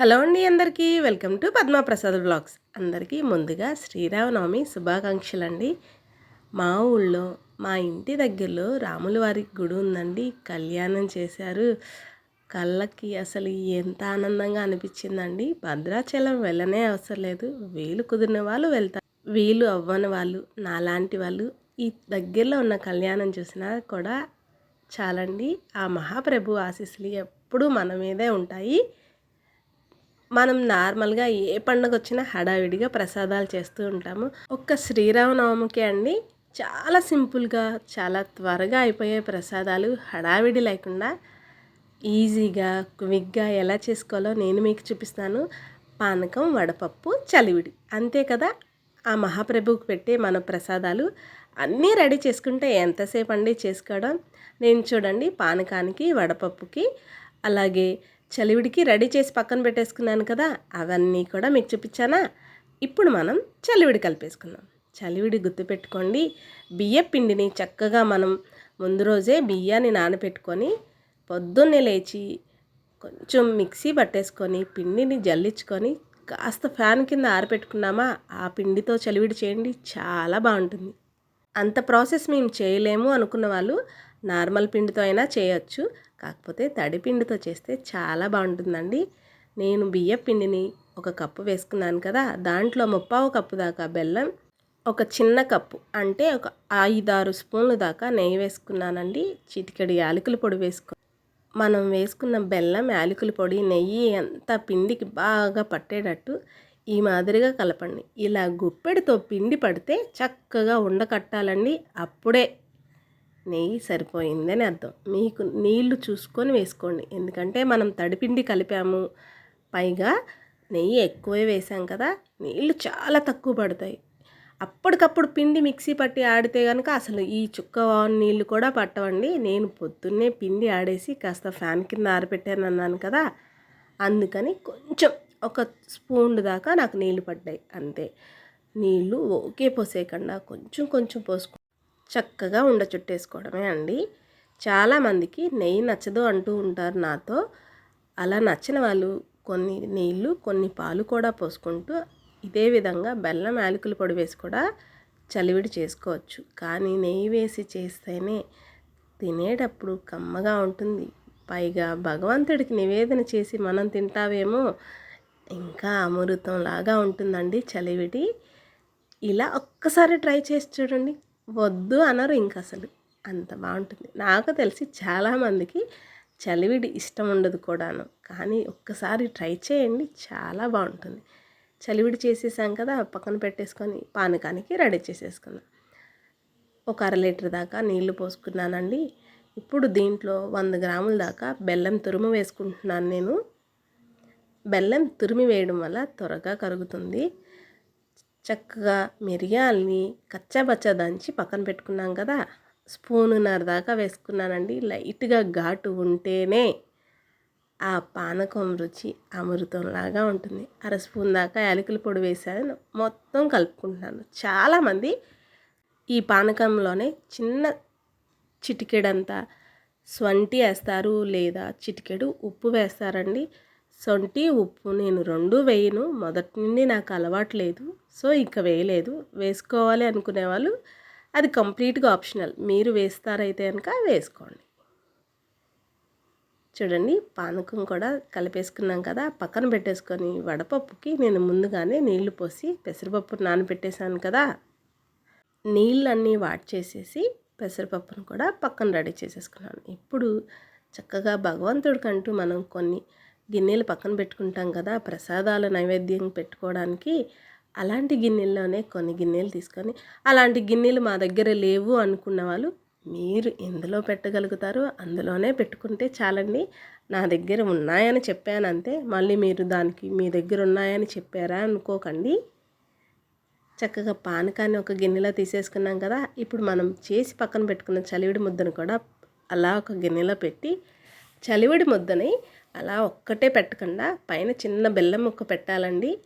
Hello అండి అందరికీ. Welcome to Padmaprasad blogs. అందరికీ ముందుగా శ్రీరామనవమి శుభాకాంక్షలు అండి మా ఊళ్ళో మా ఇంటి దగ్గరలో రాముల వారి గుడి ఉందండి. కళ్యాణం చేశారు. కళ్ళకి అసలు ఎంత ఆనందంగా అనిపించిందండి. భద్రాచలం వెళ్ళనే అవసరం లేదు. వీలు కుదిరిన వాళ్ళు వెళ్తారు. వీలు అవ్వని వాళ్ళు నాలాంటి వాళ్ళు ఈ దగ్గరలో ఉన్న కళ్యాణం చూసినా కూడా చాలండి. ఆ మహాప్రభు ఆశీస్సులు ఎప్పుడూ మన మీదే ఉంటాయి. మనం నార్మల్గా ఏ పండుగ వచ్చినా హడావిడిగా ప్రసాదాలు చేస్తూ ఉంటాము. ఒక్క శ్రీరామనవమికి అండి చాలా సింపుల్గా చాలా త్వరగా అయిపోయే ప్రసాదాలు హడావిడి లేకుండా ఈజీగా క్విక్గా ఎలా చేసుకోవాలో నేను మీకు చూపిస్తాను. పానకం వడపప్పు చలివిడి. అంతే కదా? ఆ మహాప్రభువుకి పెట్టే మన ప్రసాదాలు అన్నీ రెడీ చేసుకుంటే ఎంతసేపు అండి చేసుకోవడం? నేను చూడండి పానకానికి వడపప్పుకి అలాగే చలివిడికి రెడీ చేసి పక్కన పెట్టేసుకున్నాను కదా అవన్నీ కూడా మీకు చూపించానా? ఇప్పుడు మనం చలివిడి కలిపేసుకుందాం. చలివిడి గుర్తుపెట్టుకోండి బియ్య పిండిని చక్కగా మనం ముందు రోజే బియ్యాన్ని నానబెట్టుకొని పొద్దున్నే లేచి కొంచెం మిక్సీ పట్టేసుకొని పిండిని జల్లించుకొని కాస్త ఫ్యాన్ కింద ఆరబెట్టుకున్నామా ఆ పిండితో చలివిడి చేయండి చాలా బాగుంటుంది. అంత ప్రాసెస్ మేము చేయలేము అనుకున్న వాళ్ళు నార్మల్ పిండితో అయినా చేయొచ్చు. కాకపోతే తడిపిండితో చేస్తే చాలా బాగుంటుందండి. నేను బియ్య పిండిని ఒక కప్పు వేసుకున్నాను కదా దాంట్లో ముప్పావు కప్పు దాకా బెల్లం ఒక చిన్న కప్పు అంటే ఒక ఐదారు స్పూన్లు దాకా నెయ్యి వేసుకున్నానండి. చిటికెడు యాలకుల పొడి వేసుకు మనం వేసుకున్న బెల్లం యాలకుల పొడి నెయ్యి అంతా పిండికి బాగా పట్టేటట్టు ఈ మాదిరిగా కలపండి. ఇలా గుప్పెడితో పిండి పడితే చక్కగా ఉండకట్టాలండి అప్పుడే నెయ్యి సరిపోయిందని అర్థం. మీకు నీళ్ళు చూసుకొని వేసుకోండి. ఎందుకంటే మనం తడిపిండి కలిపాము. పైగా నెయ్యి ఎక్కువే వేసాం కదా నీళ్ళు చాలా తక్కువ పడతాయి. అప్పటికప్పుడు పిండి మిక్సీ పట్టి ఆడితే కనుక అసలు ఈ చుక్క నీళ్ళు కూడా పట్టవండి. నేను పొద్దున్నే పిండి ఆడేసి కాస్త ఫ్యాన్ కింద ఆరబెట్టాను అన్నాను కదా అందుకని కొంచెం ఒక స్పూన్ దాకా నాకు నీళ్ళు పడ్డాయి అంతే. నీళ్ళు ఓకే పోసేయకుండా కొంచెం కొంచెం పోసుకో చక్కగా ఉండ చుట్టేసుకోవడమే అండి. చాలామందికి నెయ్యి నచ్చదు అంటూ ఉంటారు నాతో. అలా నచ్చిన వాళ్ళు కొన్ని నీళ్ళు కొన్ని పాలు కూడా పోసుకుంటూ ఇదే విధంగా బెల్లం యాలకుల పొడి వేసి కూడా చలివిడి చేసుకోవచ్చు. కానీ నెయ్యి వేసి చేస్తేనే తినేటప్పుడు కమ్మగా ఉంటుంది. పైగా భగవంతుడికి నివేదన చేసి మనం తింటావేమో ఇంకా అమృతంలాగా ఉంటుందండి చలివిడి. ఇలా ఒక్కసారి ట్రై చేసి చూడండి. వద్దు అనరు ఇంక అసలు అంత బాగుంటుంది. నాకు తెలిసి చాలామందికి చలివిడి ఇష్టం ఉండదు కూడాను. కానీ ఒక్కసారి ట్రై చేయండి. చాలా బాగుంటుంది. చలివిడి చేసేసాం కదా పక్కన పెట్టేసుకొని పానకానికి రెడీ చేసేసుకుందాం. ఒక అర లీటర్ దాకా నీళ్ళు పోసుకున్నానండి. ఇప్పుడు దీంట్లో వంద గ్రాముల దాకా బెల్లం తురుము వేసుకుంటున్నాను నేను. బెల్లం తురిమి వేయడం వల్ల త్వరగా కరుగుతుంది. చక్కగా మిరియాల్ని కచ్చాబచ్చా దంచి పక్కన పెట్టుకున్నాం కదా స్పూనున్నర దాకా వేసుకున్నానండి. లైట్గా ఘాటు ఉంటేనే ఆ పానకం రుచి అమృతంలాగా ఉంటుంది. అర స్పూన్ దాకా యాలకుల పొడి వేసాను. మొత్తం కలుపుకుంటున్నాను. చాలామంది ఈ పానకంలోనే చిన్న చిటికెడంతా స్వంటి వేస్తారు లేదా చిటికెడు ఉప్పు వేస్తారండి. సొంటి ఉప్పు నేను రెండు వేయను. మొదటి నుండి నాకు అలవాటు లేదు. సో ఇంకా వేయలేదు. వేసుకోవాలి అనుకునే వాళ్ళు అది కంప్లీట్గా ఆప్షనల్. మీరు వేస్తారైతే కనుక వేసుకోండి. చూడండి పానకం కూడా కలిపేసుకున్నాం కదా పక్కన పెట్టేసుకొని వడపప్పుకి నేను ముందుగానే నీళ్ళు పోసి పెసరపప్పు నానబెట్టేశాను కదా నీళ్ళన్నీ వాట్ చేసేసి పెసరపప్పును కూడా పక్కన రెడీ చేసేసుకున్నాను. ఇప్పుడు చక్కగా భగవంతుడికంటూ మనం కొన్ని గిన్నెలు పక్కన పెట్టుకుంటాం కదా ప్రసాదాల నైవేద్యం పెట్టుకోవడానికి అలాంటి గిన్నెల్లోనే కొన్ని గిన్నెలు తీసుకొని అలాంటి గిన్నెలు మా దగ్గర లేవు అనుకున్న వాళ్ళు మీరు ఎందులో పెట్టగలుగుతారు అందులోనే పెట్టుకుంటే చాలండి. నా దగ్గర ఉన్నాయని చెప్పాను అంతే మళ్ళీ మీరు దానికి మీ దగ్గర ఉన్నాయని చెప్పారా అనుకోకండి. చక్కగా పానకాన్ని ఒక గిన్నెలో తీసేసుకున్నాం కదా ఇప్పుడు మనం చేసి పక్కన పెట్టుకున్న చలివిడి ముద్దను కూడా అలా ఒక గిన్నెలో పెట్టి చలివిడి ముద్దని అలా ఒక్కటే పెట్టకుండా పైన చిన్న బెల్లం ముక్క పెట్టాలండి.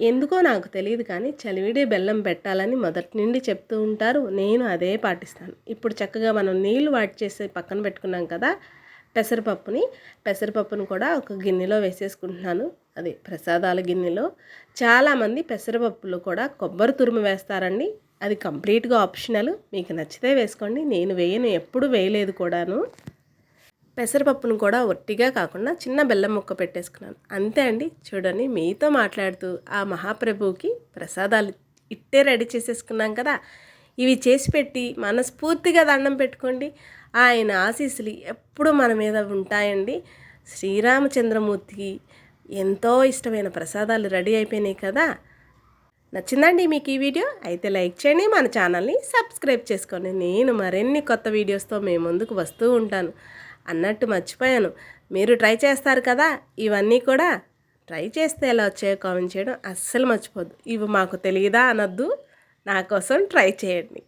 ఎందుకో నాకు తెలియదు కానీ చలివిడే బెల్లం పెట్టాలని మొదటి నుండి చెప్తూ ఉంటారు. నేను అదే పాటిస్తాను. ఇప్పుడు చక్కగా మనం నీళ్ళు వాటి చేసి పక్కన పెట్టుకున్నాం కదా పెసరపప్పుని. పెసరపప్పును కూడా ఒక గిన్నెలో వేసేసుకుంటున్నాను. అది ప్రసాదాల గిన్నెలో. చాలామంది పెసరపప్పులు కూడా కొబ్బరి తురుము వేస్తారండి. అది కంప్లీట్గా ఆప్షనల్. మీకు నచ్చితే వేసుకోండి. నేను వేయను ఎప్పుడు వేయలేదు కూడాను. పెసరపప్పును కూడా ఒట్టిగా కాకుండా చిన్న బెల్లం ముక్క పెట్టేసుకున్నాను. అంతే అండి. చూడండి మీతో మాట్లాడుతూ ఆ మహాప్రభువుకి ప్రసాదాలు ఇట్టే రెడీ చేసేసుకున్నాం కదా. ఇవి చేసి పెట్టి మనస్ఫూర్తిగా దండం పెట్టుకోండి. ఆయన ఆశీస్సులు ఎప్పుడు మన మీద ఉంటాయండి. శ్రీరామచంద్రమూర్తికి ఎంతో ఇష్టమైన ప్రసాదాలు రెడీ అయిపోయినాయి కదా. నచ్చిందండి మీకు ఈ వీడియో? అయితే లైక్ చేయండి మన ఛానల్ని సబ్స్క్రైబ్ చేసుకోండి. నేను మరిన్ని కొత్త వీడియోస్తో మేము ముందుకు వస్తూ ఉంటాను. అన్నట్టు మర్చిపోయాను. మీరు ట్రై చేస్తారు కదా ఇవన్నీ కూడా ట్రై చేస్తే ఎలా వచ్చాయో కామెంట్ చేయడం అస్సలు మర్చిపోద్దు ఇవి మాకు తెలియదా అనొద్దు. నా కోసం ట్రై చేయండి.